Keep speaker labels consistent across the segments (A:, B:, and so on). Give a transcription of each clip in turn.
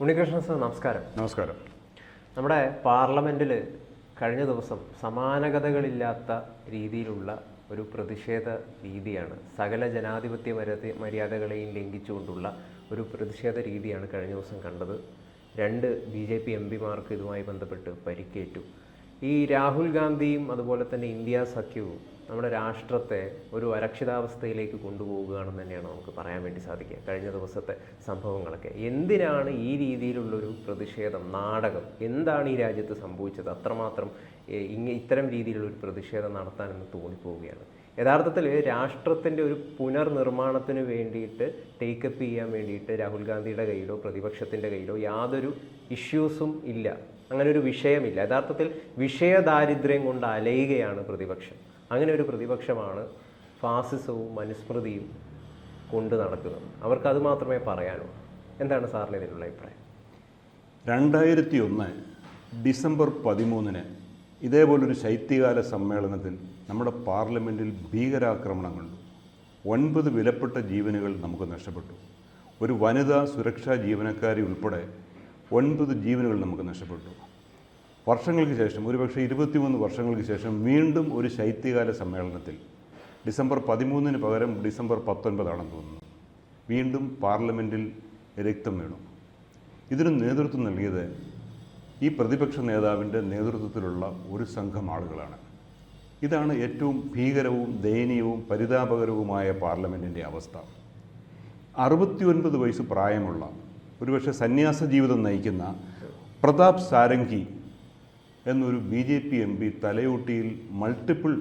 A: Unnikrishnan sir നമസ്കാരം.
B: നമസ്കാരം.
A: നമ്മുടെ പാർലമെന്റിൽ കഴിഞ്ഞ ദിവസം സമാനഗതകളില്ലാത്ത രീതിയിലുള്ള ഒരു പ്രതിഷേധ രീതിയാണ് സകല ജനാധിപത്യ മര്യാദ മര്യാദകളെയും ലംഘിച്ചുകൊണ്ടുള്ള ഒരു പ്രതിഷേധ രീതിയാണ് കഴിഞ്ഞ ദിവസം കണ്ടത്. രണ്ട് ബി ജെ പി എം പിമാർക്ക് ഇതുമായി ബന്ധപ്പെട്ട് പരിക്കേറ്റു. ഈ രാഹുൽ ഗാന്ധിയും അതുപോലെ തന്നെ ഇന്ത്യ സഖ്യവും നമ്മുടെ രാഷ്ട്രത്തെ ഒരു അരക്ഷിതാവസ്ഥയിലേക്ക് കൊണ്ടുപോവുകയാണെന്ന് തന്നെയാണ് നമുക്ക് പറയാൻ വേണ്ടി സാധിക്കുക. കഴിഞ്ഞ ദിവസത്തെ സംഭവങ്ങളൊക്കെ. എന്തിനാണ് ഈ രീതിയിലുള്ളൊരു പ്രതിഷേധം നാടകം? എന്താണ് ഈ രാജ്യത്ത് സംഭവിച്ചത്? അത്രമാത്രം ഇങ്ങനെ ഇത്തരം രീതിയിലുള്ളൊരു പ്രതിഷേധം നടത്താനെന്ന് തോന്നിപ്പോവുകയാണ്. യഥാർത്ഥത്തിൽ രാഷ്ട്രത്തിന്റെ ഒരു പുനർനിർമ്മാണത്തിന് വേണ്ടിയിട്ട് ടേക്കപ്പ് ചെയ്യാൻ വേണ്ടിയിട്ട് രാഹുൽ ഗാന്ധിയുടെ കയ്യിലോ പ്രതിപക്ഷത്തിന്റെ കയ്യിലോ യാതൊരു ഇഷ്യൂസും ഇല്ല. അങ്ങനെ ഒരു വിഷയമില്ല. യഥാർത്ഥത്തിൽ വിഷയദാരിദ്ര്യം കൊണ്ട് അലയുകയാണ് പ്രതിപക്ഷം. അങ്ങനെ ഒരു പ്രതിപക്ഷമാണ് ഫാസിസവും മനുസ്മൃതിയും കൊണ്ട് നടക്കുന്നത്. അവർക്കത് മാത്രമേ പറയാനുള്ളൂ. എന്താണ് സാറിന് ഇതിനുള്ള അഭിപ്രായം?
B: രണ്ടായിരത്തി ഒന്ന് ഡിസംബർ പതിമൂന്നിന് ഇതേപോലൊരു ശൈത്യകാല സമ്മേളനത്തിൽ നമ്മുടെ പാർലമെന്റിൽ ഭീകരാക്രമണം കണ്ടു. ഒൻപത് വിലപ്പെട്ട ജീവനുകൾ നമുക്ക് നഷ്ടപ്പെട്ടു. ഒരു വനിതാ സുരക്ഷാ ജീവനക്കാരി ഉൾപ്പെടെ ഒൻപത് ജീവനുകൾ നമുക്ക് നഷ്ടപ്പെട്ടു. വർഷങ്ങൾക്ക് ശേഷം ഒരുപക്ഷെ ഇരുപത്തിമൂന്ന് വർഷങ്ങൾക്ക് ശേഷം വീണ്ടും ഒരു ശൈത്യകാല സമ്മേളനത്തിൽ ഡിസംബർ പതിമൂന്നിന് പകരം ഡിസംബർ പത്തൊൻപതാണെന്ന് തോന്നുന്നു. വീണ്ടും പാർലമെന്റിൽ രക്തം വീണു. ഇതിന് നേതൃത്വം നൽകിയത് ഈ പ്രതിപക്ഷ നേതാവിന്റെ നേതൃത്വത്തിലുള്ള ഒരു സംഘം ആളുകളാണ്. ഇതാണ് ഏറ്റവും ഭീകരവും ദയനീയവും പരിതാപകരവുമായ പാർലമെന്റിന്റെ അവസ്ഥ. അറുപത്തിയൊൻപത് വയസ്സ് പ്രായമുള്ള ഒരുപക്ഷെ സന്യാസ ജീവിതം നയിക്കുന്ന പ്രതാപ് സാരംഗി എന്നൊരു B J P M P തലയോട്ടിയിൽ multiple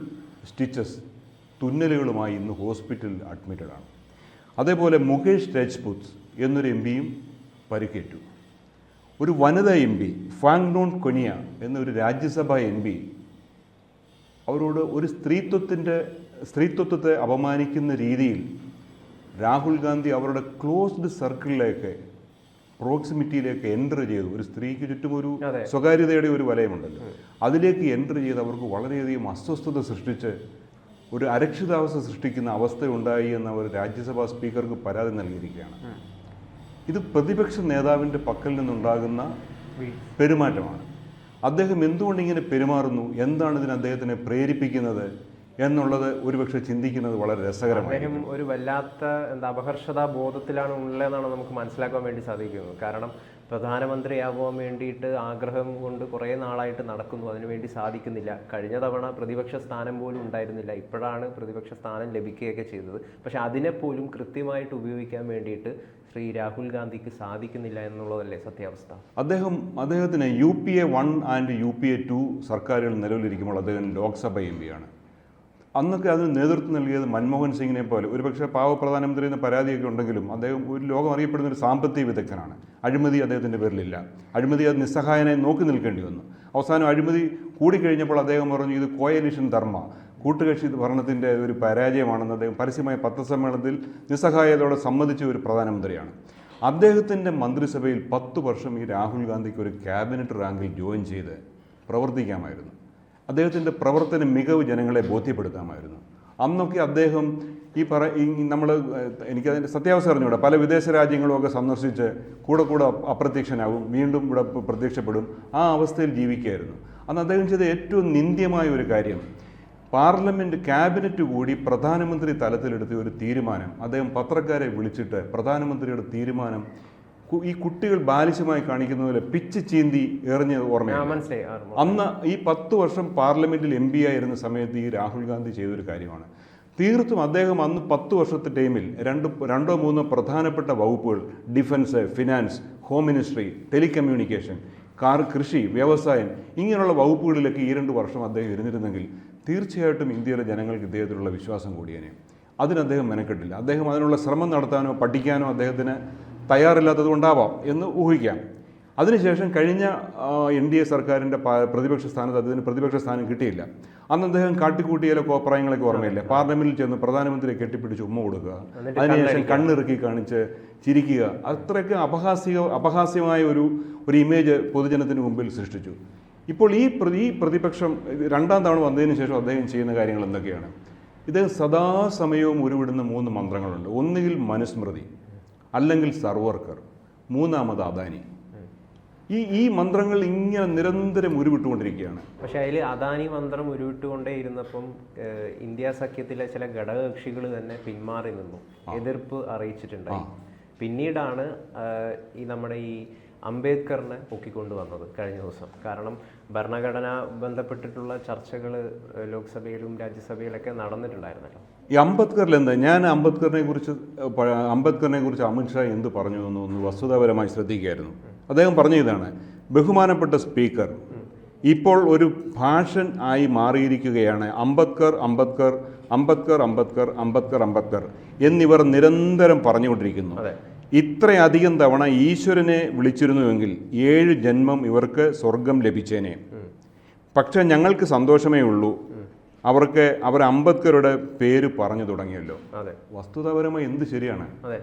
B: stitches തുന്നലുകളുമായി ഇന്ന് ഹോസ്പിറ്റലിൽ അഡ്മിറ്റഡാണ് അതേപോലെ മുകേഷ് രജ്പുത് എന്നൊരു എം പിയും പരിക്കേറ്റു. ഒരു വനിതാ എം പി ഫാങ്നോൺ കൊനിയ എന്നൊരു രാജ്യസഭാ എം പി അവരോട് ഒരു സ്ത്രീത്വത്തിന്റെ സ്ത്രീത്വത്തെ അപമാനിക്കുന്ന രീതിയിൽ രാഹുൽ ഗാന്ധി അവരുടെ ക്ലോസ്ഡ് സർക്കിളിലേക്ക് പ്രോക്സിമിറ്റിയിലേക്ക് എന്റർ ചെയ്തു. ഒരു സ്ത്രീക്ക് ചുറ്റും ഒരു സ്വകാര്യതയുടെ ഒരു വലയമുണ്ടല്ലോ. അതിലേക്ക് എന്റർ ചെയ്ത് അവർക്ക് വളരെയധികം അസ്വസ്ഥത സൃഷ്ടിച്ച് ഒരു അരക്ഷിതാവസ്ഥ സൃഷ്ടിക്കുന്ന അവസ്ഥയുണ്ടായി എന്ന് അവർ രാജ്യസഭാ സ്പീക്കർക്ക് പരാതി നൽകിയിരിക്കുകയാണ്. ഇത് പ്രതിപക്ഷ നേതാവിന്റെ പക്കൽ നിന്നുണ്ടാകുന്ന പെരുമാറ്റമാണ്. അദ്ദേഹം എന്തുകൊണ്ട് ഇങ്ങനെ പെരുമാറുന്നു? എന്താണ് ഇതിന് അദ്ദേഹത്തിനെ പ്രേരിപ്പിക്കുന്നത്? എന്നുള്ളത് ഒരുപക്ഷെ ചിന്തിക്കുന്നത് വളരെ രസകരമാണ്
A: ഒരു വല്ലാത്ത എന്താ അപകർഷതാ ബോധത്തിലാണ് ഉള്ളതെന്നാണ് നമുക്ക് മനസ്സിലാക്കാൻ വേണ്ടി സാധിക്കുന്നത്. കാരണം പ്രധാനമന്ത്രിയാവാൻ വേണ്ടിയിട്ട് ആഗ്രഹം കൊണ്ട് കുറേ നാളായിട്ട് നടക്കുന്നു. അതിനുവേണ്ടി സാധിക്കുന്നില്ല. കഴിഞ്ഞ തവണ പ്രതിപക്ഷ സ്ഥാനം പോലും ഉണ്ടായിരുന്നില്ല. ഇപ്പോഴാണ് പ്രതിപക്ഷ സ്ഥാനം ലഭിക്കുകയൊക്കെ ചെയ്തത്. പക്ഷെ അതിനെപ്പോലും കൃത്യമായിട്ട് ഉപയോഗിക്കാൻ വേണ്ടിയിട്ട് ശ്രീ രാഹുൽ ഗാന്ധിക്ക് സാധിക്കുന്നില്ല എന്നുള്ളതല്ലേ സത്യാവസ്ഥ?
B: അദ്ദേഹം അദ്ദേഹത്തിന് U P A one and U P A two സർക്കാരുകൾ നിലവിലിരിക്കുമ്പോൾ അദ്ദേഹം ലോക്സഭ എം പിയാണ് അന്നൊക്കെ അതിന് നേതൃത്വം നൽകിയത് മൻമോഹൻ സിംഗിനെ പോലെ. ഒരുപക്ഷെ പാവ പ്രധാനമന്ത്രി എന്ന പരാതിയൊക്കെ ഉണ്ടെങ്കിലും അദ്ദേഹം ഒരു ലോകം അറിയപ്പെടുന്ന ഒരു സാമ്പത്തിക വിദഗ്ധനാണ്. അഴിമതി അദ്ദേഹത്തിന്റെ പേരിലില്ല. അഴിമതി അത് നിസ്സഹായനായി നോക്കി നിൽക്കേണ്ടി വന്നു. അവസാനം അഴിമതി കൂടിക്കഴിഞ്ഞപ്പോൾ അദ്ദേഹം പറഞ്ഞു ഇത് കോയലിഷൻ ധർമ്മ. കൂട്ടുകക്ഷി ഭരണത്തിന്റെ ഒരു പരാജയമാണെന്ന് അദ്ദേഹം പരസ്യമായ പത്രസമ്മേളനത്തിൽ നിസ്സഹായതയോടെ സമ്മതിച്ച ഒരു പ്രധാനമന്ത്രിയാണ്. അദ്ദേഹത്തിന്റെ മന്ത്രിസഭയിൽ പത്ത് വർഷം ഈ രാഹുൽ ഗാന്ധിക്ക് ഒരു ക്യാബിനറ്റ് റാങ്കിൽ ജോയിൻ ചെയ്ത് പ്രവർത്തിക്കാമായിരുന്നു. അദ്ദേഹത്തിന്റെ പ്രവർത്തന മികവ് ജനങ്ങളെ ബോധ്യപ്പെടുത്താമായിരുന്നു. അന്നൊക്കെ അദ്ദേഹം ഈ പറ നമ്മൾ എനിക്കതിന്റെ സത്യാവസ്ഥ അറിഞ്ഞൂടെ പല വിദേശ രാജ്യങ്ങളുമൊക്കെ സന്ദർശിച്ച് കൂടെ കൂടെ അപ്- അപ്രത്യക്ഷനാകും വീണ്ടും ഇവിടെ പ്രത്യക്ഷപ്പെടും. ആ അവസ്ഥയിൽ ജീവിക്കുകയായിരുന്നു. അന്ന് അദ്ദേഹം ചെയ്ത ഏറ്റവും നിന്ദ്യമായ ഒരു കാര്യം പാർലമെന്റ് ക്യാബിനറ്റ് കൂടി പ്രധാനമന്ത്രി തലത്തിലെടുത്ത ഒരു തീരുമാനം അദ്ദേഹം പത്രക്കാരെ വിളിച്ചിട്ട് പ്രധാനമന്ത്രിയുടെ തീരുമാനം ഈ കുട്ടികൾ ബാലിശമായി കാണിക്കുന്ന പോലെ പിച്ച് ചീന്തി എറിഞ്ഞ
A: ഓർമ്മ.
B: അന്ന് ഈ പത്ത് വർഷം പാർലമെന്റിൽ എം പി ആയിരുന്ന സമയത്ത് ഈ രാഹുൽ ഗാന്ധി ചെയ്തൊരു കാര്യമാണ്. തീർത്തും അദ്ദേഹം അന്ന് പത്ത് വർഷത്തെ ടൈമിൽ രണ്ട് രണ്ടോ മൂന്നോ പ്രധാനപ്പെട്ട വകുപ്പുകൾ defence finance home ministry telecommunication car കൃഷി വ്യവസായം ഇങ്ങനെയുള്ള വകുപ്പുകളിലൊക്കെ ഈ രണ്ട് വർഷം അദ്ദേഹം ഇരുന്നിരുന്നെങ്കിൽ തീർച്ചയായിട്ടും ഇന്ത്യയിലെ ജനങ്ങൾക്ക് ഇദ്ദേഹത്തിലുള്ള വിശ്വാസം കൂടിയേനെ. അതിന് അദ്ദേഹം മെനക്കെട്ടില്ല. അദ്ദേഹം അതിനുള്ള ശ്രമം നടത്താനോ പഠിക്കാനോ അദ്ദേഹത്തിന് തയ്യാറില്ലാത്തത് കൊണ്ടാവാം എന്ന് ഊഹിക്കാം. അതിനുശേഷം കഴിഞ്ഞ എൻ ഡി എ സർക്കാരിന്റെ പ്രതിപക്ഷ സ്ഥാനത്ത് അദ്ദേഹത്തിന് പ്രതിപക്ഷ സ്ഥാനം കിട്ടിയില്ല. അന്ന് അദ്ദേഹം കാട്ടിക്കൂട്ടിയാലോ കോപ്രായങ്ങളൊക്കെ ഓർമ്മയില്ല? പാർലമെന്റിൽ ചെന്ന് പ്രധാനമന്ത്രിയെ കെട്ടിപ്പിടിച്ച് ഉമ്മ കൊടുക്കുക. അതിനുശേഷം കണ്ണിറുക്കി കാണിച്ച് ചിരിക്കുക. അത്രയ്ക്ക് അപഹാസ്യ അപഹാസ്യമായ ഒരു ഒരു ഇമേജ് പൊതുജനത്തിന് മുമ്പിൽ സൃഷ്ടിച്ചു. ഇപ്പോൾ ഈ പ്രതി ഈ പ്രതിപക്ഷം രണ്ടാം തവണ വന്നതിന് ശേഷം അദ്ദേഹം ചെയ്യുന്ന കാര്യങ്ങൾ എന്തൊക്കെയാണ്? ഇദ്ദേഹം സദാസമയവും ഉരുവിടുന്ന മൂന്ന് മന്ത്രങ്ങളുണ്ട്. ഒന്നുകിൽ മനുസ്മൃതി അല്ലെങ്കിൽ സർവർക്കർ മൂന്നാമത് അദാനി. ഈ ഈ മന്ത്രങ്ങൾ ഇങ്ങനെ നിരന്തരം ഉരുവിട്ടുകൊണ്ടിരിക്കുകയാണ്.
A: പക്ഷേ അതിൽ അദാനി മന്ത്രം ഉരുവിട്ടുകൊണ്ടേ ഇരുന്നപ്പം ഇന്ത്യ സഖ്യത്തിലെ ചില ഘടകകക്ഷികൾ തന്നെ പിന്മാറി നിന്നു. എതിർപ്പ് അറിയിച്ചിട്ടുണ്ട് പിന്നീടാണ് ഈ നമ്മുടെ ഈ അംബേദ്കറിനെ പൊക്കിക്കൊണ്ടുവന്നത് കഴിഞ്ഞ ദിവസം. കാരണം ഭരണഘടന ബന്ധപ്പെട്ടിട്ടുള്ള ചർച്ചകൾ ലോക്സഭയിലും രാജ്യസഭയിലൊക്കെ നടന്നിട്ടുണ്ടായിരുന്നല്ലോ.
B: ഈ അംബേദ്കറിൽ എന്താ? ഞാൻ അംബേദ്കറിനെ കുറിച്ച് അംബേദ്കറിനെ കുറിച്ച് അമിത്ഷാ എന്ത് പറഞ്ഞു എന്ന് ഒന്ന് വസ്തുതാപരമായി ശ്രദ്ധിക്കുകയായിരുന്നു അദ്ദേഹം പറഞ്ഞ ഇതാണ് ബഹുമാനപ്പെട്ട സ്പീക്കർ ഇപ്പോൾ ഒരു ഭാഷൻ ആയി മാറിയിരിക്കുകയാണ്. അംബേദ്കർ അംബേദ്കർ അംബേദ്കർ അംബേദ്കർ അംബേദ്കർ അംബേദ്കർ എന്നിവർ നിരന്തരം പറഞ്ഞുകൊണ്ടിരിക്കുന്നു. ഇത്രയധികം തവണ ഈശ്വരനെ വിളിച്ചിരുന്നുവെങ്കിൽ ഏഴ് ജന്മം ഇവർക്ക് സ്വർഗം ലഭിച്ചേനെ. പക്ഷേ ഞങ്ങൾക്ക് സന്തോഷമേ ഉള്ളൂ. അവർക്ക് അവർ അംബേദ്കറുടെ പേര് പറഞ്ഞു തുടങ്ങിയല്ലോ.
A: അതെ.
B: വസ്തുതാപരമായി എന്ത് ശരിയാണ്?
A: അതെ.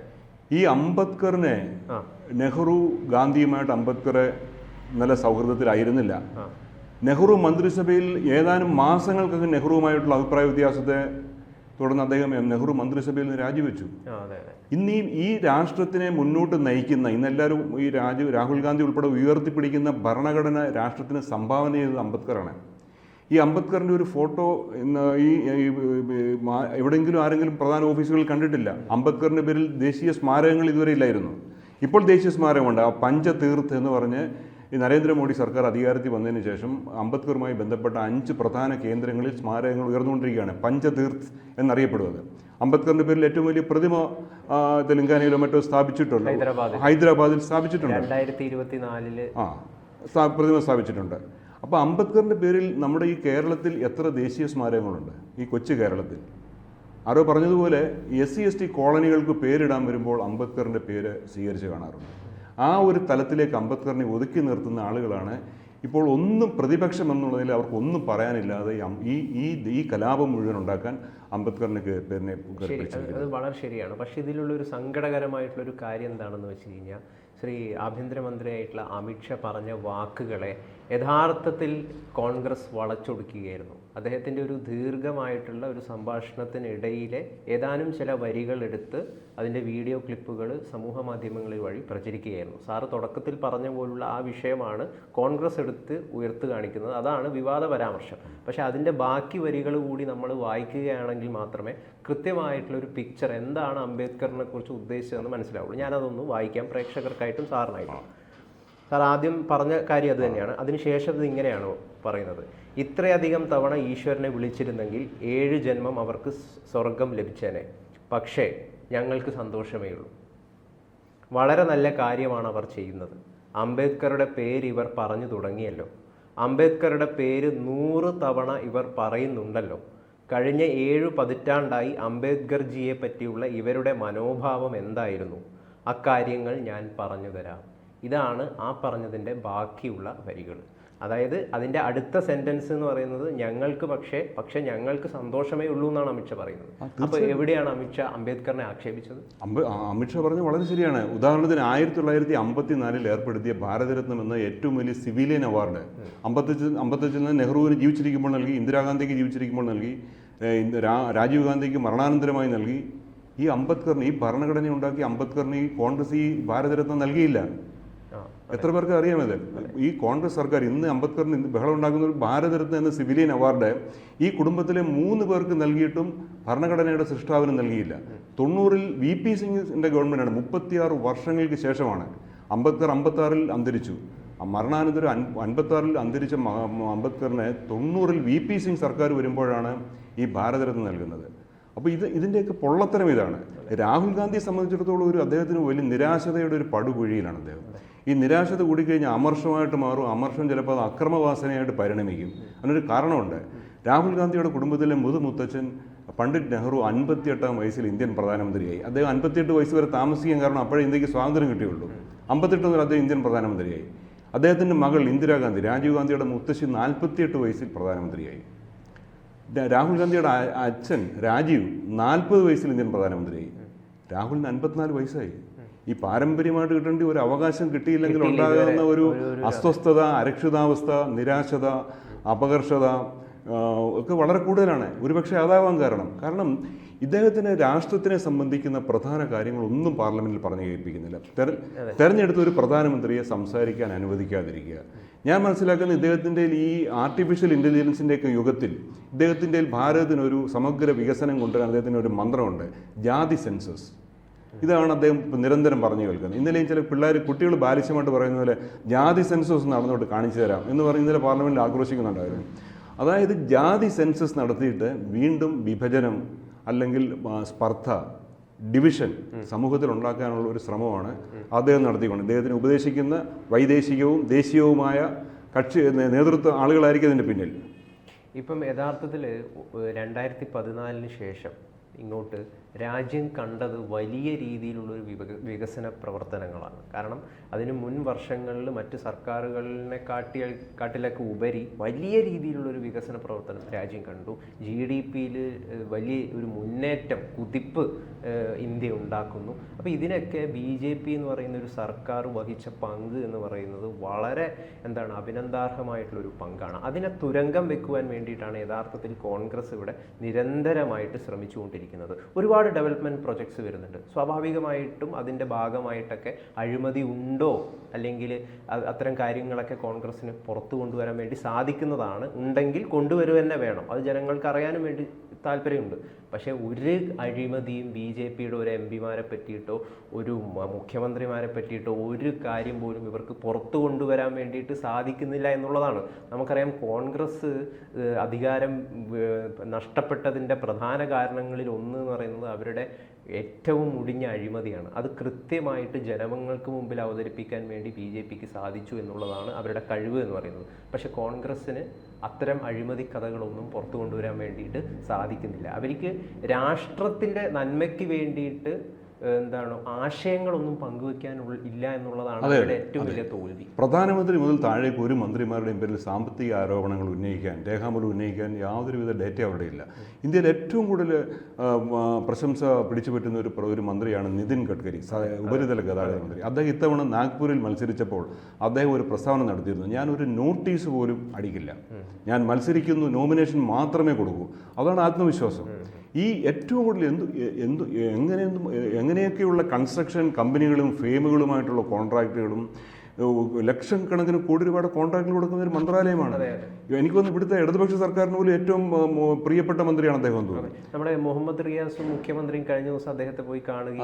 B: ഈ അംബേദ്കറിനെ നെഹ്റു ഗാന്ധിയുമായിട്ട് അംബേദ്കറെ നല്ല സൗഹൃദത്തിലായിരുന്നില്ല. നെഹ്റു മന്ത്രിസഭയിൽ ഏതാനും മാസങ്ങൾക്കകം നെഹ്റുവുമായിട്ടുള്ള അഭിപ്രായ വ്യത്യാസത്തെ തുടർന്ന് അദ്ദേഹം നെഹ്റു മന്ത്രിസഭയിൽ നിന്ന് രാജിവെച്ചു. ഇന്നീ ഈ രാഷ്ട്രത്തിനെ മുന്നോട്ട് നയിക്കുന്ന ഇന്നെല്ലാവരും ഈ രാജു രാഹുൽ ഗാന്ധി ഉൾപ്പെടെ ഉയർത്തിപ്പിടിക്കുന്ന ഭരണഘടന രാഷ്ട്രത്തിന് സംഭാവന ചെയ്തത് അംബേദ്കറാണ്. ഈ അംബേദ്കറിന്റെ ഒരു ഫോട്ടോ ഇന്ന് ഈ എവിടെയെങ്കിലും ആരെങ്കിലും പ്രധാന ഓഫീസുകളിൽ കണ്ടിട്ടില്ല. അംബേദ്കറിന്റെ പേരിൽ ദേശീയ സ്മാരകങ്ങൾ ഇതുവരെ ഇല്ലായിരുന്നു. ഇപ്പോൾ ദേശീയ സ്മാരകമുണ്ട്. ആ പഞ്ചതീർത്ത് എന്ന് പറഞ്ഞ് ഈ നരേന്ദ്രമോദി സർക്കാർ അധികാരത്തിൽ വന്നതിന് ശേഷം അംബേദ്കറുമായി ബന്ധപ്പെട്ട അഞ്ച് പ്രധാന കേന്ദ്രങ്ങളിൽ സ്മാരകങ്ങൾ ഉയർന്നുകൊണ്ടിരിക്കുകയാണ്. പഞ്ചതീർത്ത് എന്നറിയപ്പെടുന്നത്. അംബേദ്കറിന്റെ പേരിൽ ഏറ്റവും വലിയ പ്രതിമ തെലങ്കാനയിലോ മറ്റോ സ്ഥാപിച്ചിട്ടുണ്ട്?
A: ഹൈദരാബാദിൽ.
B: സ്ഥാപിച്ചിട്ടുണ്ട്.
A: രണ്ടായിരത്തി ഇരുപത്തിനാലിൽ
B: ആ പ്രതിമ സ്ഥാപിച്ചിട്ടുണ്ട്. അപ്പോൾ അംബേദ്കറിന്റെ പേരിൽ നമ്മുടെ ഈ കേരളത്തിൽ എത്ര ദേശീയ സ്മാരകങ്ങളുണ്ട്? ഈ കൊച്ചു കേരളത്തിൽ. ആരോ പറഞ്ഞതുപോലെ എസ് സി എസ് ടി കോളനികൾക്ക് പേരിടാൻ വരുമ്പോൾ അംബേദ്കറിന്റെ പേര് സ്വീകരിച്ച് കാണാറുണ്ട്. ആ ഒരു തലത്തിലേക്ക് അംബേദ്കറിനെ ഒതുക്കി നിർത്തുന്ന ആളുകളാണ് ഇപ്പോൾ ഒന്നും പ്രതിപക്ഷം എന്നുള്ളതിൽ അവർക്ക് ഒന്നും പറയാനില്ലാതെ ഈ ഈ ഈ കലാപം മുഴുവൻ ഉണ്ടാക്കാൻ അംബേദ്കറിന് പേരിനെ
A: അത് വളരെ ശരിയാണ്. പക്ഷേ ഇതിലുള്ള ഒരു സങ്കടകരമായിട്ടുള്ള ഒരു കാര്യം എന്താണെന്ന് വെച്ച് കഴിഞ്ഞാൽ ശ്രീ ആഭ്യന്തരമന്ത്രിയായിട്ടുള്ള അമിത്ഷാ പറഞ്ഞ വാക്കുകളെ യഥാർത്ഥത്തിൽ കോൺഗ്രസ് വളച്ചൊടുക്കുകയായിരുന്നു. അദ്ദേഹത്തിന്റെ ഒരു ദീർഘമായിട്ടുള്ള ഒരു സംഭാഷണത്തിനിടയിലെ ഏതാനും ചില വരികൾ എടുത്ത് അതിന്റെ വീഡിയോ ക്ലിപ്പുകൾ സമൂഹ മാധ്യമങ്ങളിൽ വഴി പ്രചരിക്കുകയായിരുന്നു. സാറ് തുടക്കത്തിൽ പറഞ്ഞ പോലുള്ള ആ വിഷയമാണ് കോൺഗ്രസ് എടുത്ത് ഉയർത്തു കാണിക്കുന്നത്. അതാണ് വിവാദ പരാമർശം. പക്ഷേ അതിന്റെ ബാക്കി വരികൾ കൂടി നമ്മൾ വായിക്കുകയാണെങ്കിൽ മാത്രമേ കൃത്യമായിട്ടുള്ള ഒരു പിക്ചർ എന്താണ് അംബേദ്കറിനെ കുറിച്ച് ഉദ്ദേശിച്ചതെന്ന് മനസ്സിലാവുള്ളൂ. ഞാനതൊന്ന് വായിക്കാം പ്രേക്ഷകർക്കായിട്ടും സാറിനായിട്ടും. സാർ ആദ്യം പറഞ്ഞ കാര്യം അത് തന്നെയാണ്. അതിനുശേഷം ഇത് ഇങ്ങനെയാണ് പറയുന്നത്. ഇത്രയധികം തവണ ഈശ്വരനെ വിളിച്ചിരുന്നെങ്കിൽ ഏഴ് ജന്മം അവർക്ക് സ്വർഗം ലഭിച്ചേനെ. പക്ഷേ ഞങ്ങൾക്ക് സന്തോഷമേ ഉള്ളൂ. വളരെ നല്ല കാര്യമാണ് അവർ ചെയ്യുന്നത്. അംബേദ്കറുടെ പേര് ഇവർ പറഞ്ഞു തുടങ്ങിയല്ലോ. അംബേദ്കറുടെ പേര് നൂറ് തവണ ഇവർ പറയുന്നുണ്ടല്ലോ. കഴിഞ്ഞ ഏഴു പതിറ്റാണ്ടായി അംബേദ്കർജിയെ പറ്റിയുള്ള ഇവരുടെ മനോഭാവം എന്തായിരുന്നു? അക്കാര്യങ്ങൾ ഞാൻ പറഞ്ഞു തരാം. ഇതാണ് ആ പറഞ്ഞതിന്റെ ബാക്കിയുള്ള വരികൾ. അതായത് അതിന്റെ അടുത്ത സെന്റൻസ് എന്ന് പറയുന്നത് ഞങ്ങൾക്ക് പക്ഷേ പക്ഷെ ഞങ്ങൾക്ക് സന്തോഷമേ ഉള്ളൂ എന്നാണ് അമിത്ഷാ പറയുന്നത്. അപ്പോൾ എവിടെയാണ് അമിത്ഷാ അംബേദ്കറിനെ ആക്ഷേപിച്ചത്?
B: അമിത്ഷാ പറഞ്ഞത് വളരെ ശരിയാണ്. ഉദാഹരണത്തിന് ആയിരത്തി തൊള്ളായിരത്തി അമ്പത്തി നാലിൽ ഏർപ്പെടുത്തിയ ഭാരതരത്നം എന്ന ഏറ്റവും വലിയ സിവിലിയൻ അവാർഡ് അമ്പത്തഞ്ച് അമ്പത്തഞ്ചിൽ നിന്ന് നെഹ്റുവിന് ജീവിച്ചിരിക്കുമ്പോൾ നൽകി ഇന്ദിരാഗാന്ധിക്ക് ജീവിച്ചിരിക്കുമ്പോൾ നൽകി രാജീവ് ഗാന്ധിക്ക് മരണാനന്തരമായി നൽകി. ഈ അംബേദ്കറിന് ഈ ഭരണഘടന ഉണ്ടാക്കി അംബേദ്കറിന് ഈ കോൺഗ്രസ് ഈ ഭാരതരത്നം നൽകിയില്ല. എത്ര പേർക്ക് അറിയാമത് ഈ കോൺഗ്രസ് സർക്കാർ ഇന്ന് അംബേദ്കറിന് ബഹളം ഉണ്ടാക്കുന്ന ഒരു ഭാരതരത്ന എന്ന സിവിലിയൻ അവാർഡ് ഈ കുടുംബത്തിലെ മൂന്ന് പേർക്ക് നൽകിയിട്ടും ഭരണഘടനയുടെ സൃഷ്ടാവിന് നൽകിയില്ല. തൊണ്ണൂറിൽ വി പി സിംഗിന്റെ ഗവൺമെന്റാണ് മുപ്പത്തിയാറ് വർഷങ്ങൾക്ക് ശേഷമാണ് അംബേദ്കർ അമ്പത്താറിൽ അന്തരിച്ചു. മരണാനന്തരം അൻ അൻപത്താറിൽ അന്തരിച്ച അംബേദ്കറിനെ തൊണ്ണൂറിൽ വി പി സിംഗ് സർക്കാർ വരുമ്പോഴാണ് ഈ ഭാരതരത്ന നൽകുന്നത്. അപ്പോൾ ഇത് ഇതിന്റെയൊക്കെ പൊള്ളത്തരം ഇതാണ്. രാഹുൽ ഗാന്ധിയെ സംബന്ധിച്ചിടത്തോളം ഒരു അദ്ദേഹത്തിന് വലിയ നിരാശതയുടെ ഒരു പടുകുഴിയിലാണ് അദ്ദേഹം. ഈ നിരാശത കൂടിക്കഴിഞ്ഞാൽ അമർഷമായിട്ട് മാറും. അമർഷം ചിലപ്പോൾ അത് അക്രമവാസനയായിട്ട് പരിണമിക്കും. അതിനൊരു കാരണമുണ്ട്. രാഹുൽ ഗാന്ധിയുടെ കുടുംബത്തിലെ മുതുമുത്തച്ഛൻ പണ്ഡിറ്റ് നെഹ്റു അൻപത്തിയെട്ടാം വയസ്സിൽ ഇന്ത്യൻ പ്രധാനമന്ത്രിയായി. അദ്ദേഹം അൻപത്തിയെട്ട് വയസ്സ് വരെ താമസിക്കാൻ കാരണം അപ്പോഴേ ഇന്ത്യയ്ക്ക് സ്വാതന്ത്ര്യം കിട്ടിയുള്ളൂ. അമ്പത്തെട്ട് മുതൽ അദ്ദേഹം ഇന്ത്യൻ പ്രധാനമന്ത്രിയായി. അദ്ദേഹത്തിന്റെ മകൾ ഇന്ദിരാഗാന്ധി രാജീവ് ഗാന്ധിയുടെ മുത്തശ്ശി നാൽപ്പത്തിയെട്ട് വയസ്സിൽ പ്രധാനമന്ത്രിയായി. രാഹുൽ ഗാന്ധിയുടെ അച്ഛൻ രാജീവ് നാൽപ്പത് വയസ്സിൽ ഇന്ത്യൻ പ്രധാനമന്ത്രിയായി. രാഹുലിന് അൻപത്തിനാല് വയസ്സായി. ഈ പാരമ്പര്യമായിട്ട് കിട്ടേണ്ട ഒരു അവകാശം കിട്ടിയില്ലെങ്കിൽ
A: കിട്ടിയില്ല
B: ഉണ്ടാകുന്ന ഒരു അസ്വസ്ഥത അരക്ഷിതാവസ്ഥ നിരാശത അപകർഷത ഒക്കെ വളരെ കൂടുതലാണ്. ഒരുപക്ഷെ അതാവാൻ കാരണം. കാരണം ഇദ്ദേഹത്തിന് രാഷ്ട്രത്തിനെ സംബന്ധിക്കുന്ന പ്രധാന കാര്യങ്ങളൊന്നും പാർലമെന്റിൽ പറഞ്ഞു കേൾപ്പിക്കുന്നില്ല. തെര- തെരഞ്ഞെടുത്ത ഒരു പ്രധാനമന്ത്രിയെ സംസാരിക്കാൻ അനുവദിക്കാതിരിക്കുക. ഞാൻ മനസ്സിലാക്കുന്ന ഇദ്ദേഹത്തിന്റെ ഈ ആർട്ടിഫിഷ്യൽ ഇന്റലിജൻസിന്റെയൊക്കെ യുഗത്തിൽ ഇദ്ദേഹത്തിന്റെ ഭാരതത്തിനൊരു സമഗ്ര വികസനം കൊണ്ടുവരാൻ അദ്ദേഹത്തിന് ഒരു മന്ത്രമുണ്ട്. ജാതി സെൻസസ് ഇതാണ് അദ്ദേഹം നിരന്തരം പറഞ്ഞു കേൾക്കുന്നത്. ഇന്നലെയും ചില പിള്ളേർ കുട്ടികൾ ബാലിശമായിട്ട് പറയുന്ന പോലെ ജാതി സെൻസസ് നടന്നുകൊണ്ട് കാണിച്ചു തരാം എന്ന് പറഞ്ഞ് ഇന്നലെ പാർലമെന്റിൽ ആക്രോശിക്കുന്നുണ്ടായിരുന്നു. അതായത് ജാതി സെൻസസ് നടത്തിയിട്ട് വീണ്ടും വിഭജനം അല്ലെങ്കിൽ സ്പർദ്ധ ഡിവിഷൻ സമൂഹത്തിൽ ഉണ്ടാക്കാനുള്ള ഒരു ശ്രമമാണ് അദ്ദേഹം നടത്തിക്കൊണ്ട്. അദ്ദേഹത്തിന് ഉപദേശിക്കുന്ന വൈദേശികവും ദേശീയവുമായ കക്ഷി നേതൃത്വ ആളുകളായിരിക്കും ഇതിന്റെ പിന്നിൽ.
A: ഇപ്പം യഥാർത്ഥത്തിൽ രണ്ടായിരത്തി പതിനാലിന് ശേഷം ഇങ്ങോട്ട് രാജ്യം കണ്ടത് വലിയ രീതിയിലുള്ള ഒരു വിക- വികസന പ്രവർത്തനങ്ങളാണ്. കാരണം അതിന് മുൻ വർഷങ്ങളിൽ മറ്റ് സർക്കാരുകളിനെ കാട്ടിയ കാട്ടിലൊക്കെ ഉപരി വലിയ രീതിയിലുള്ളൊരു വികസന പ്രവർത്തനം രാജ്യം കണ്ടു. ജി ഡി പിയിൽ വലിയ ഒരു മുന്നേറ്റം കുതിപ്പ് ഇന്ത്യ ഉണ്ടാക്കുന്നു. അപ്പോൾ ഇതിനൊക്കെ ബി ജെ പി എന്ന് പറയുന്ന ഒരു സർക്കാർ വഹിച്ച പങ്ക് എന്ന് പറയുന്നത് വളരെ എന്താണ് അഭിനന്ദാർഹമായിട്ടുള്ളൊരു പങ്കാണ്. അതിനെ തുരങ്കം വെക്കുവാൻ വേണ്ടിയിട്ടാണ് യഥാർത്ഥത്തിൽ കോൺഗ്രസ് ഇവിടെ നിരന്തരമായിട്ട് ശ്രമിച്ചുകൊണ്ടിരിക്കുന്നത്. ഒരുപാട് ഡെവലപ്മെന്റ് പ്രൊജക്ട്സ് വരുന്നുണ്ട്. സ്വാഭാവികമായിട്ടും അതിന്റെ ഭാഗമായിട്ടൊക്കെ അഴിമതി ഉണ്ടോ? അല്ലെങ്കിൽ അത്തരം കാര്യങ്ങളൊക്കെ കോൺഗ്രസ്സിന് പുറത്തു കൊണ്ടുവരാൻ വേണ്ടി സാധിക്കുന്നതാണ്. ഉണ്ടെങ്കിൽ കൊണ്ടുവരുക തന്നെ വേണം. അത് ജനങ്ങൾക്ക് അറിയാനും വേണ്ടി താല്പര്യമുണ്ട്. പക്ഷേ ഒരു അഴിമതിയും ബി ജെ പിയുടെ ഒരു എം പിമാരെ പറ്റിയിട്ടോ ഒരു മുഖ്യമന്ത്രിമാരെ പറ്റിയിട്ടോ ഒരു കാര്യം പോലും ഇവർക്ക് പുറത്തു കൊണ്ടുവരാൻ വേണ്ടിയിട്ട് സാധിക്കുന്നില്ല എന്നുള്ളതാണ്. നമുക്കറിയാം കോൺഗ്രസ് അധികാരം നഷ്ടപ്പെട്ടതിന്റെ പ്രധാന കാരണങ്ങളിൽ ഒന്ന് എന്ന് പറയുന്നത് അവരുടെ ഏറ്റവും മുടിഞ്ഞ അഴിമതിയാണ്. അത് കൃത്യമായിട്ട് ജനങ്ങൾക്ക് മുമ്പിൽ അവതരിപ്പിക്കാൻ വേണ്ടി ബി ജെ പിക്ക് സാധിച്ചു എന്നുള്ളതാണ് അവരുടെ കഴിവ് എന്ന് പറയുന്നത്. പക്ഷേ കോൺഗ്രസ്സിന് അത്തരം അഴിമതി കഥകളൊന്നും പുറത്തു കൊണ്ടുവരാൻ വേണ്ടിയിട്ട് സാധിക്കുന്നില്ല. അവർക്ക് രാഷ്ട്രത്തിന്റെ നന്മയ്ക്ക് വേണ്ടിയിട്ട് എന്താണ് ആശയങ്ങളൊന്നും പങ്കുവെക്കാൻ ഇല്ല എന്നുള്ളതാണ് അവരുടെ ഏറ്റവും വലിയ തോൽവി.
B: പ്രധാനമന്ത്രി മുതൽ താഴേക്ക് ഒരു മന്ത്രിമാരുടെയും പേരിൽ സാമ്പത്തിക ആരോപണങ്ങൾ ഉന്നയിക്കാൻ രേഖാമൂലം ഉന്നയിക്കാൻ യാതൊരുവിധ ഡേറ്റ അവിടെ ഇല്ല. ഇന്ത്യയിൽ ഏറ്റവും കൂടുതൽ പ്രശംസ പിടിച്ചു പറ്റുന്ന ഒരു ഒരു മന്ത്രിയാണ് നിതിൻ ഗഡ്കരി ഉപരിതല ഗതാഗത മന്ത്രി. അദ്ദേഹം ഇത്തവണ നാഗ്പൂരിൽ മത്സരിച്ചപ്പോൾ അദ്ദേഹം ഒരു പ്രസ്താവന നടത്തിയിരുന്നു ഒരു നോട്ടീസ് പോലും അടിക്കില്ല. ഞാൻ മത്സരിക്കുന്നു നോമിനേഷൻ മാത്രമേ കൊടുക്കൂ. അതാണ് ആത്മവിശ്വാസം. ഈ ഏറ്റവും കൂടുതൽ എന്ത് എന്ത് എങ്ങനെയൊന്നും എങ്ങനെയൊക്കെയുള്ള കൺസ്ട്രക്ഷൻ കമ്പനികളും ഫേമുകളുമായിട്ടുള്ള കോൺട്രാക്റ്റുകളും ലക്ഷക്കണക്കിന് കോടി രൂപയുടെ കോൺട്രാക്ട് കൊടുക്കുന്ന ഒരു മന്ത്രാലയമാണ്. എനിക്ക് വന്ന് ഇവിടുത്തെ ഇടതുപക്ഷ സർക്കാരിന് പോലും ഏറ്റവും പ്രിയപ്പെട്ട മന്ത്രിയാണ് അദ്ദേഹം എന്ന് തോന്നുന്നു.
A: നമ്മുടെ മുഹമ്മദ് റിയാസും മുഖ്യമന്ത്രിയും കഴിഞ്ഞ ദിവസം അദ്ദേഹത്തെ പോയി കാണുകയും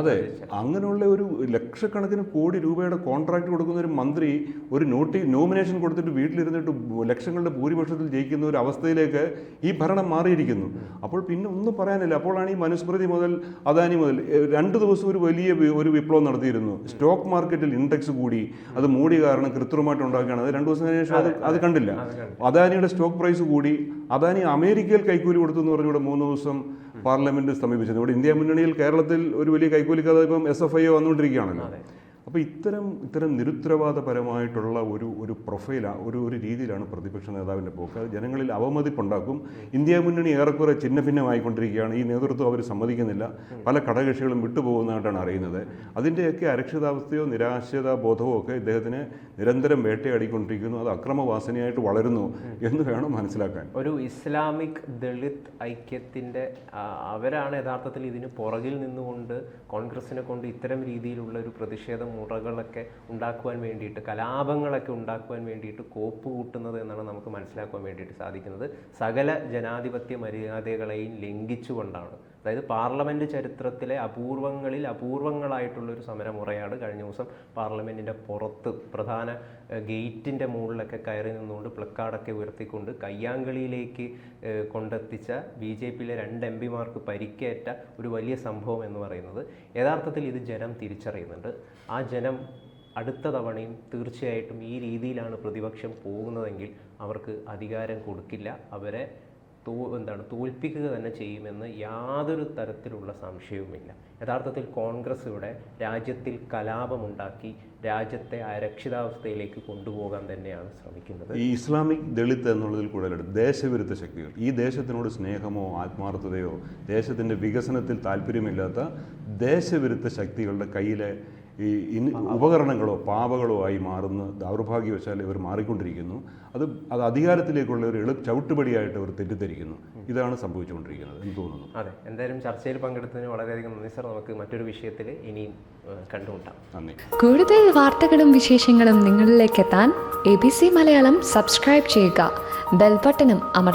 B: അതെ. അങ്ങനെയുള്ള ഒരു ലക്ഷക്കണക്കിന് കോടി രൂപയുടെ കോൺട്രാക്ട് കൊടുക്കുന്ന ഒരു മന്ത്രി ഒരു നോട്ടി നോമിനേഷൻ കൊടുത്തിട്ട് വീട്ടിലിരുന്നിട്ട് ലക്ഷങ്ങളുടെ ഭൂരിപക്ഷത്തിൽ ജയിക്കുന്ന ഒരു അവസ്ഥയിലേക്ക് ഈ ഭരണം മാറിയിരിക്കുന്നു. അപ്പോൾ പിന്നെ ഒന്നും പറയാനില്ല. അപ്പോഴാണ് ഈ മനുസ്മൃതി മുതൽ അദാനി മുതൽ രണ്ട് ദിവസം ഒരു വലിയ ഒരു വിപ്ലവം നടത്തിയിരുന്നു. സ്റ്റോക്ക് മാർക്കറ്റിൽ ഇൻഡെക്സ് കൂടി അത് മൂടി കാരണം കൃത്രിമമായിട്ട് ഉണ്ടാക്കുകയാണ് അത് രണ്ട് ദിവസം കഴിഞ്ഞ ശേഷം അത് അത് കണ്ടില്ല. അദാനിയുടെ സ്റ്റോക്ക് പ്രൈസ് കൂടി. അദാനി അമേരിക്കയിൽ കൈക്കൂലി കൊടുത്തു എന്ന് പറഞ്ഞുകൂടെ മൂന്ന് ദിവസം പാർലമെന്റ് സമീപിച്ചത് ഇവിടെ ഇന്ത്യ മുന്നണിയിൽ കേരളത്തിൽ ഒരു വലിയ കൈക്കൂലി കഥ ഇപ്പം എസ് എഫ് ഐ വന്നുകൊണ്ടിരിക്കുകയാണല്ലോ. അപ്പോൾ ഇത്തരം ഇത്തരം നിരുത്തരവാദപരമായിട്ടുള്ള ഒരു ഒരു പ്രൊഫൈലാണ് ഒരു ഒരു രീതിയിലാണ് പ്രതിപക്ഷ നേതാവിന്റെ പോക്ക്. അത് ജനങ്ങളിൽ അവമതിപ്പുണ്ടാക്കും. ഇന്ത്യ മുന്നണി ഏറെക്കുറെ ചിഹ്ന ഭിന്നമായിക്കൊണ്ടിരിക്കുകയാണ് ഈ നേതൃത്വം അവർ സമ്മതിക്കുന്നില്ല. പല ഘടകകക്ഷികളും വിട്ടുപോകുന്നതായിട്ടാണ് അറിയുന്നത്. അതിന്റെയൊക്കെ അരക്ഷിതാവസ്ഥയോ നിരാശത ബോധമോ ഒക്കെ ഇദ്ദേഹത്തിന് നിരന്തരം വേട്ടയാടിക്കൊണ്ടിരിക്കുന്നു. അത് അക്രമവാസനയായിട്ട് വളരുന്നു എന്ന് വേണം മനസ്സിലാക്കാൻ.
A: ഒരു ഇസ്ലാമിക് ദളിത് ഐക്യത്തിന്റെ അവരാണ് യഥാർത്ഥത്തിൽ ഇതിന് പുറകിൽ നിന്നുകൊണ്ട് കോൺഗ്രസിനെ കൊണ്ട് ഇത്തരം രീതിയിലുള്ള ഒരു പ്രതിഷേധ മുറകളൊക്കെ ഉണ്ടാക്കുവാൻ വേണ്ടിയിട്ട് കലാപങ്ങളൊക്കെ ഉണ്ടാക്കുവാൻ വേണ്ടിയിട്ട് കോപ്പ് കൂട്ടുന്നത് എന്നാണ് നമുക്ക് മനസ്സിലാക്കുവാൻ വേണ്ടിയിട്ട് സാധിക്കുന്നത്. സകല ജനാധിപത്യ മര്യാദകളെയും ലംഘിച്ചുകൊണ്ടാണ്. അതായത് പാർലമെന്റ് ചരിത്രത്തിലെ അപൂർവങ്ങളിൽ അപൂർവങ്ങളായിട്ടുള്ളൊരു സമരമുറയാണ് കഴിഞ്ഞ ദിവസം പാർലമെന്റിന്റെ പുറത്ത് പ്രധാന ഗേറ്റിന്റെ മുകളിലൊക്കെ കയറി നിന്നുകൊണ്ട് പ്ലക്കാർഡൊക്കെ ഉയർത്തിക്കൊണ്ട് കയ്യാങ്കളിയിലേക്ക് കൊണ്ടെത്തിച്ച ബി ജെ പിയിലെ രണ്ട് എം പിമാർക്ക് പരിക്കേറ്റ ഒരു വലിയ സംഭവം എന്ന് പറയുന്നത്. യഥാർത്ഥത്തിൽ ഇത് ജനം തിരിച്ചറിയുന്നുണ്ട്. ആ ജനം അടുത്ത തവണയും തീർച്ചയായിട്ടും ഈ രീതിയിലാണ് പ്രതിപക്ഷം പോകുന്നതെങ്കിൽ അവർക്ക് അധികാരം കൊടുക്കില്ല. അവരെ തോ എന്താണ് തോൽപ്പിക്കുക തന്നെ ചെയ്യുമെന്ന് യാതൊരു തരത്തിലുള്ള സംശയവുമില്ല. യഥാർത്ഥത്തിൽ കോൺഗ്രസ് ഇവിടെ രാജ്യത്തിൽ കലാപമുണ്ടാക്കി രാജ്യത്തെ അരക്ഷിതാവസ്ഥയിലേക്ക് കൊണ്ടുപോകാൻ തന്നെയാണ് ശ്രമിക്കുന്നത്.
B: ഈ ഇസ്ലാമിക് ദളിത് എന്നുള്ളതിൽ കൂടുതൽ ദേശവിരുദ്ധ ശക്തികൾ. ഈ ദേശത്തിനോട് സ്നേഹമോ ആത്മാർത്ഥതയോ ദേശത്തിന്റെ വികസനത്തിൽ താല്പര്യമില്ലാത്ത ദേശവിരുദ്ധ ശക്തികളുടെ കയ്യിലെ ഈ ഇൻ ഉപകരണങ്ങളോ പാവകളോ ആയി മാറുന്ന ദൗർഭാഗ്യവശാൽ ഇവർ മാറിക്കൊണ്ടിരിക്കുന്നു. അത് അത് അധികാരത്തിലേക്കുള്ള ഒരു എളു ചവിട്ടുപടിയായിട്ട് അവർ തെറ്റിദ്ധരിക്കുന്നു. ഇതാണ് സംഭവിച്ചുകൊണ്ടിരിക്കുന്നത് എന്ന് തോന്നുന്നു.
A: അതെ. എന്തായാലും ചർച്ചയിൽ പങ്കെടുത്തതിന് വളരെയധികം നന്ദി സാർ. നമുക്ക് മറ്റൊരു വിഷയത്തിൽ ഇനിയും കണ്ടുമുട്ടാം.
B: നന്ദി.
C: കൂടുതൽ വാർത്തകളും വിശേഷങ്ങളും നിങ്ങളിലേക്ക് എത്താൻ A B C Malayalam subscribe ചെയ്യുക. ബെൽബട്ടനും അമർത്തുക.